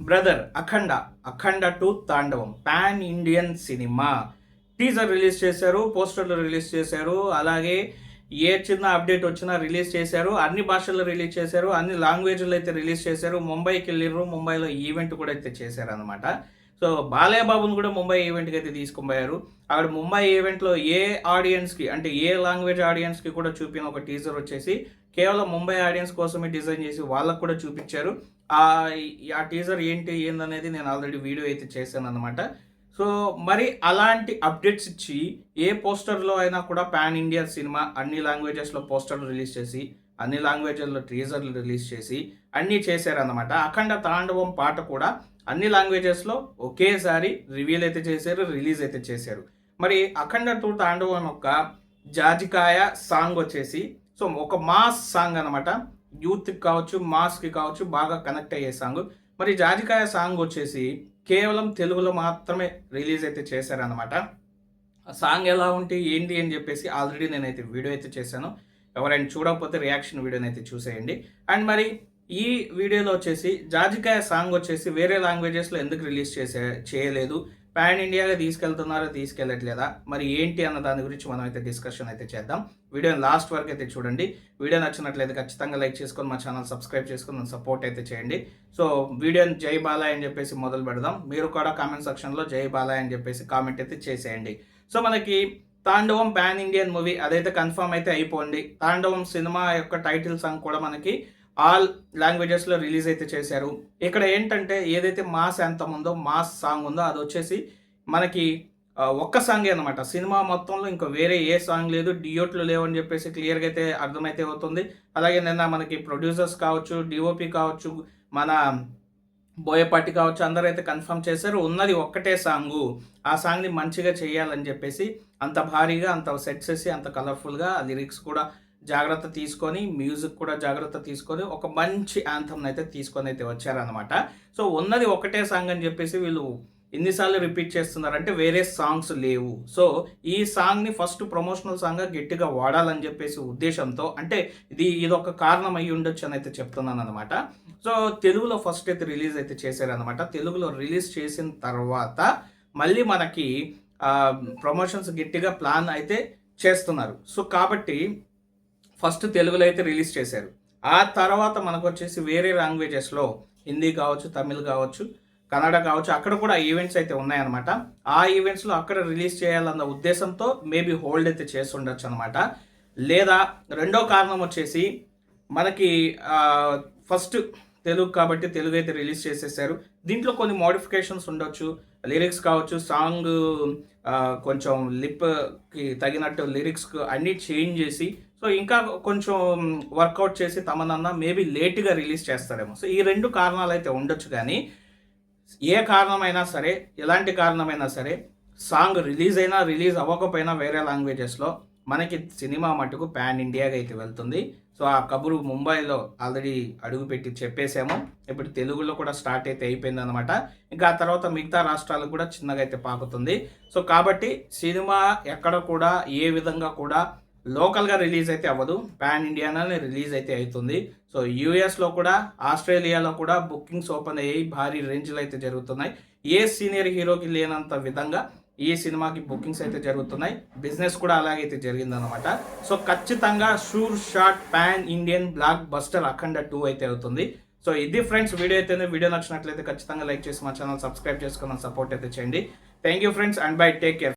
Brother Akhanda Akhanda two Thandavam pan Indian cinema. Teaser release చేశారు పోస్టర్లు release చేశారు అలాగే ఏ చిన్న అప్డేట్ వచ్చినా రిలీజ్ చేశారు అన్ని భాషల్లో రిలీజ్ చేశారు అన్ని లాంగ్వేజ్లో అయితే రిలీజ్ చేశారు ముంబైకి వెళ్ళిర్రు ముంబైలో ఈవెంట్ కూడా అయితే చేశారు అనమాట సో బాలయ్య బాబుని కూడా ముంబై ఈవెంట్కి అయితే తీసుకుపోయారు. అక్కడ ముంబై ఈవెంట్లో ఏ ఆడియన్స్కి అంటే ఏ లాంగ్వేజ్ ఆడియన్స్కి కూడా చూపిన ఒక టీజర్ వచ్చేసి కేవలం ముంబై ఆడియన్స్ కోసమే డిజైన్ చేసి వాళ్ళకు కూడా చూపించారు. ఆ ఆ టీజర్ ఏంటి ఏందనేది నేను ఆల్రెడీ వీడియో అయితే చేశాను అనమాట సో మరి అలాంటి అప్డేట్స్ ఇచ్చి ఏ పోస్టర్లో అయినా కూడా పాన్ ఇండియా సినిమా అన్ని లాంగ్వేజెస్లో పోస్టర్లు రిలీజ్ చేసి అన్ని లాంగ్వేజెస్లో టీజర్లు రిలీజ్ చేసి అన్నీ చేశారన్నమాట. అఖండ తాండవం పాట కూడా అన్ని లాంగ్వేజెస్లో ఒకేసారి రివీల్ అయితే చేశారు రిలీజ్ అయితే చేశారు. మరి అఖండ టూ తాండవం యొక్క జాజికాయ సాంగ్ వచ్చేసి సో ఒక మాస్ సాంగ్ అనమాట యూత్కి కావచ్చు మాస్కి కావచ్చు బాగా కనెక్ట్ అయ్యే సాంగ్ మరి జాజికాయ సాంగ్ వచ్చేసి కేవలం తెలుగులో మాత్రమే రిలీజ్ అయితే చేశారనమాట ఆ సాంగ్ ఎలా ఉంటే ఏంటి అని చెప్పేసి ఆల్రెడీ నేనైతే వీడియో అయితే చేశాను. ఎవరైనా చూడకపోతే రియాక్షన్ వీడియోని అయితే చూసేయండి. అండ్ మరి ఈ వీడియోలో వచ్చేసి జాజికాయ సాంగ్ వచ్చేసి వేరే లాంగ్వేజెస్లో ఎందుకు రిలీజ్ చేసే చేయలేదు. పాన్ ఇండియాగా తీసుకెళ్తున్నారో తీసుకెళ్ళట్లేదా? మరి ఏంటి అన్న దాని గురించి మనం అయితే డిస్కషన్ అయితే చేద్దాం. వీడియోని లాస్ట్ వరకు అయితే చూడండి. వీడియో నచ్చినట్లయితే ఖచ్చితంగా లైక్ చేసుకొని మా ఛానల్ సబ్స్క్రైబ్ చేసుకొని సపోర్ట్ అయితే చేయండి. సో వీడియోని జై బాలాయ్ అని చెప్పేసి మొదలు పెడదాం. మీరు కూడా కామెంట్ సెక్షన్లో జై బాలాయ్ అని చెప్పేసి కామెంట్ అయితే చేసేయండి. సో మనకి తాండవం పాన్ ఇండియన్ మూవీ అదైతే కన్ఫర్మ్ అయితే అయిపోండి తాండవం సినిమా యొక్క టైటిల్ సాంగ్ కూడా మనకి ఆల్ లాంగ్వేజెస్లో రిలీజ్ అయితే చేశారు. ఇక్కడ ఏంటంటే ఏదైతే మాస్ యాంతం ఉందో మాస్ సాంగ్ ఉందో అది వచ్చేసి మనకి ఒక్క సాంగే అనమాట సినిమా మొత్తంలో ఇంకా వేరే ఏ సాంగ్ లేదు. డియోట్లు లేవని చెప్పేసి క్లియర్గా అయితే అర్థమైతే అవుతుంది. అలాగే నిన్న మనకి ప్రొడ్యూసర్స్ కావచ్చు డిఓపి కావచ్చు మన బోయపాటి కావచ్చు అందరూ అయితే కన్ఫర్మ్ చేశారు. ఉన్నది ఒక్కటే సాంగు. ఆ సాంగ్ని మంచిగా చేయాలని చెప్పేసి అంత భారీగా అంత సెట్ చేసి అంత కలర్ఫుల్గా లిరిక్స్ కూడా జాగ్రత్త తీసుకొని మ్యూజిక్ కూడా జాగ్రత్త తీసుకొని ఒక మంచి యాంథమ్ని అయితే తీసుకొని అయితే వచ్చారనమాట సో ఉన్నది ఒకటే సాంగ్ అని చెప్పేసి వీళ్ళు ఎన్నిసార్లు రిపీట్ చేస్తున్నారంటే వేరే సాంగ్స్ లేవు. సో ఈ సాంగ్ని ఫస్ట్ ప్రమోషనల్ సాంగ్గా గట్టిగా వాడాలని చెప్పేసి ఉద్దేశంతో అంటే ఇది ఇది ఒక కారణం అయ్యి ఉండొచ్చు అని అయితే చెప్తున్నాను అనమాట సో తెలుగులో ఫస్ట్ అయితే రిలీజ్ అయితే చేశారనమాట తెలుగులో రిలీజ్ చేసిన తర్వాత మళ్ళీ మనకి ప్రమోషన్స్ గట్టిగా ప్లాన్ అయితే చేస్తున్నారు. సో కాబట్టి ఫస్ట్ తెలుగులో అయితే రిలీజ్ చేశారు. ఆ తర్వాత మనకు వచ్చేసి వేరే లాంగ్వేజెస్లో హిందీ కావచ్చు తమిళ్ కావచ్చు కన్నడ కావచ్చు అక్కడ కూడా ఈవెంట్స్ అయితే ఉన్నాయన్నమాట. ఆ ఈవెంట్స్లో అక్కడ రిలీజ్ చేయాలన్న ఉద్దేశంతో మేబీ హోల్డ్ అయితే చేసి ఉండొచ్చు అనమాట లేదా రెండో కారణం వచ్చేసి మనకి ఫస్ట్ తెలుగు కాబట్టి తెలుగు అయితే రిలీజ్ చేసేసారు. దీంట్లో కొన్ని మోడిఫికేషన్స్ ఉండొచ్చు. లిరిక్స్ కావచ్చు సాంగ్ కొంచెం లిప్కి తగినట్టు లిరిక్స్ అన్నీ చేంజ్ చేసి సో ఇంకా కొంచెం వర్కౌట్ చేసి తమనన్న మేబీ లేట్గా రిలీజ్ చేస్తారేమో. సో ఈ రెండు కారణాలు అయితే ఉండొచ్చు కానీ ఏ కారణమైనా సరే ఎలాంటి కారణమైనా సరే సాంగ్ రిలీజ్ అయినా రిలీజ్ అవ్వకపోయినా వేరే లాంగ్వేజెస్లో మనకి సినిమా మటుకు ప్యాన్ ఇండియాగా అయితే వెళ్తుంది. సో ఆ కబురు ముంబైలో ఆల్రెడీ అడుగుపెట్టి చెప్పేసాము. ఇప్పుడు తెలుగులో కూడా స్టార్ట్ అయితే అయిపోయింది అనమాట ఇంకా ఆ తర్వాత మిగతా రాష్ట్రాలకు కూడా చిన్నగా అయితే పాకుతుంది. సో కాబట్టి సినిమా ఎక్కడ కూడా ఏ విధంగా కూడా లోకల్గా రిలీజ్ అయితే అవ్వదు. పాన్ ఇండియాలోనే రిలీజ్ అయితే అవుతుంది. సో యూఎస్లో కూడా ఆస్ట్రేలియాలో కూడా బుకింగ్స్ ఓపెన్ అయ్యి భారీ రేంజ్లో అయితే జరుగుతున్నాయి. ఏ సీనియర్ హీరోకి లేనంత విధంగా ఈ సినిమాకి బుకింగ్స్ అయితే జరుగుతున్నాయి. బిజినెస్ కూడా అలాగైతే జరిగిందనమాట సో ఖచ్చితంగా sure shot pan Indian blockbuster Akhanda two అయితే అవుతుంది. సో ఇది ఫ్రెండ్స్ వీడియో అయితే వీడియో నచ్చినట్లయితే ఖచ్చితంగా లైక్ చేసి మా ఛానల్ సబ్స్క్రైబ్ చేసుకున్న సపోర్ట్ అయితే చేయండి. Thank you friends and bye take care.